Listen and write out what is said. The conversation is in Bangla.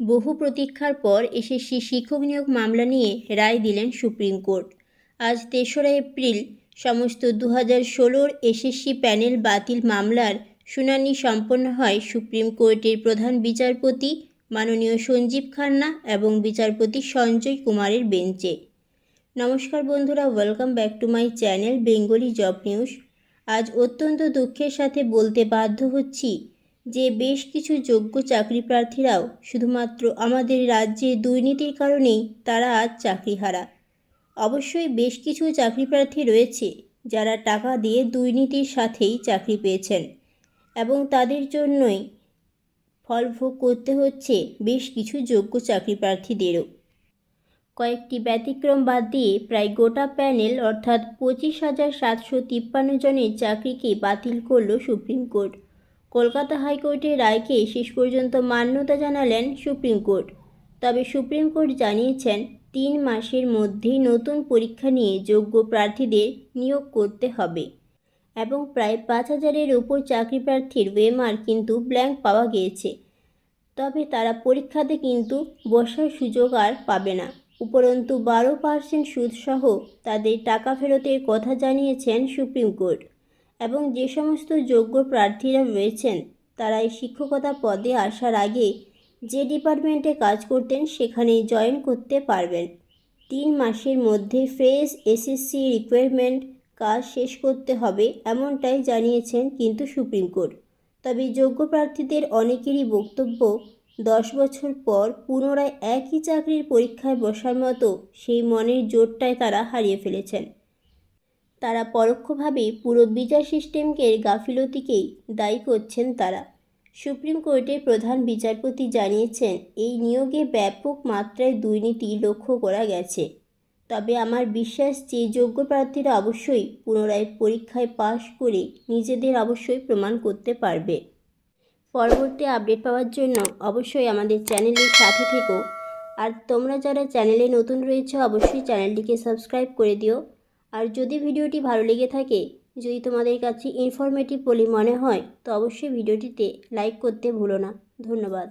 বহু প্রতীক্ষার পর এসএসসি শিক্ষক নিয়োগ মামলা নিয়ে রায় দিলেন সুপ্রিম কোর্ট। আজ তেসরা এপ্রিল, সমস্ত দু হাজার ষোলোর এসএসসি প্যানেল বাতিল মামলার শুনানি সম্পন্ন হয় সুপ্রিম কোর্টের প্রধান বিচারপতি মাননীয় সঞ্জীব খান্না এবং বিচারপতি সঞ্জয় কুমারের বেঞ্চে। নমস্কার বন্ধুরা, welcome back to my channel Bengali job news. আজ অত্যন্ত দুঃখের সাথে বলতে বাধ্য হচ্ছি যে বেশ কিছু যোগ্য চাকরি প্রার্থীরাও শুধুমাত্র আমাদের রাজ্যে দুর্নীতির কারণেই তারা আজ চাকরি হারা অবশ্যই বেশ কিছু চাকরি প্রার্থী রয়েছে যারা টাকা দিয়ে দুর্নীতির সাথেই চাকরি পেয়েছেন এবং তাদের জন্যই ফল ভোগ করতে হচ্ছে বেশ কিছু যোগ্য চাকরি প্রার্থীদেরও। কয়েকটি ব্যতিক্রম বাদ দিয়ে প্রায় গোটা প্যানেল অর্থাৎ পঁচিশ হাজার সাতশো তিপ্পান্ন জনের চাকরিকে বাতিল করল সুপ্রিম কোর্ট। কলকাতা হাইকোর্টের রায়কে শেষ পর্যন্ত মান্যতা জানালেন সুপ্রিম কোর্ট। তবে সুপ্রিম কোর্ট জানিয়েছেন, তিন মাসের মধ্যেই নতুন পরীক্ষা নিয়ে যোগ্য প্রার্থীদের নিয়োগ করতে হবে এবং প্রায় পাঁচ হাজারের উপর চাকরি প্রার্থীর ওয়েমার কিন্তু ব্ল্যাঙ্ক পাওয়া গিয়েছে। তবে তারা পরীক্ষাতে কিন্তু বসার সুযোগ আর পাবে না। উপরন্তু বারো পার্সেন্ট সুদসহ তাদের টাকা ফেরতের কথা জানিয়েছেন সুপ্রিম কোর্ট। এবং যে সমস্ত যোগ্য প্রার্থীরা রয়েছেন, তারা এই শিক্ষকতা পদে আসার আগে যে ডিপার্টমেন্টে কাজ করতেন সেখানে জয়েন করতে পারবেন। তিন মাসের মধ্যে ফ্রেশ এসএসসি রিকোয়ারমেন্ট কাজ শেষ করতে হবে এমনটাই জানিয়েছেন কিন্তু সুপ্রিম কোর্ট। তবে যোগ্য প্রার্থীদের অনেকেরই বক্তব্য, দশ বছর পর পুনরায় একই চাকরির পরীক্ষায় বসার মতো সেই মনের জোরটাই তারা হারিয়ে ফেলেছেন। তারা পরোক্ষভাবে পুরো বিচার সিস্টেমকে গাফিলতিকেই দায়ী করছেন তারা। সুপ্রিম কোর্টের প্রধান বিচারপতি জানিয়েছেন, এই নিয়োগে ব্যাপক মাত্রায় দুর্নীতি লক্ষ্য করা গেছে। তবে আমার বিশ্বাস যে যোগ্য প্রার্থীরা অবশ্যই পুনরায় পরীক্ষায় পাশ করে নিজেদের অবশ্যই প্রমাণ করতে পারবে। পরবর্তী আপডেট পাওয়ার জন্য অবশ্যই আমাদের চ্যানেলের সাথে থেকো। আর তোমরা যারা চ্যানেলে নতুন রয়েছে, অবশ্যই চ্যানেলটিকে সাবস্ক্রাইব করে দিও। আর যদি ভিডিওটি ভালো লেগে থাকে, যদি তোমাদের কাছে ইনফরমেটিভ বলে মনে হয়, তো অবশ্যই ভিডিওটিতে লাইক করতে ভুলো না। ধন্যবাদ।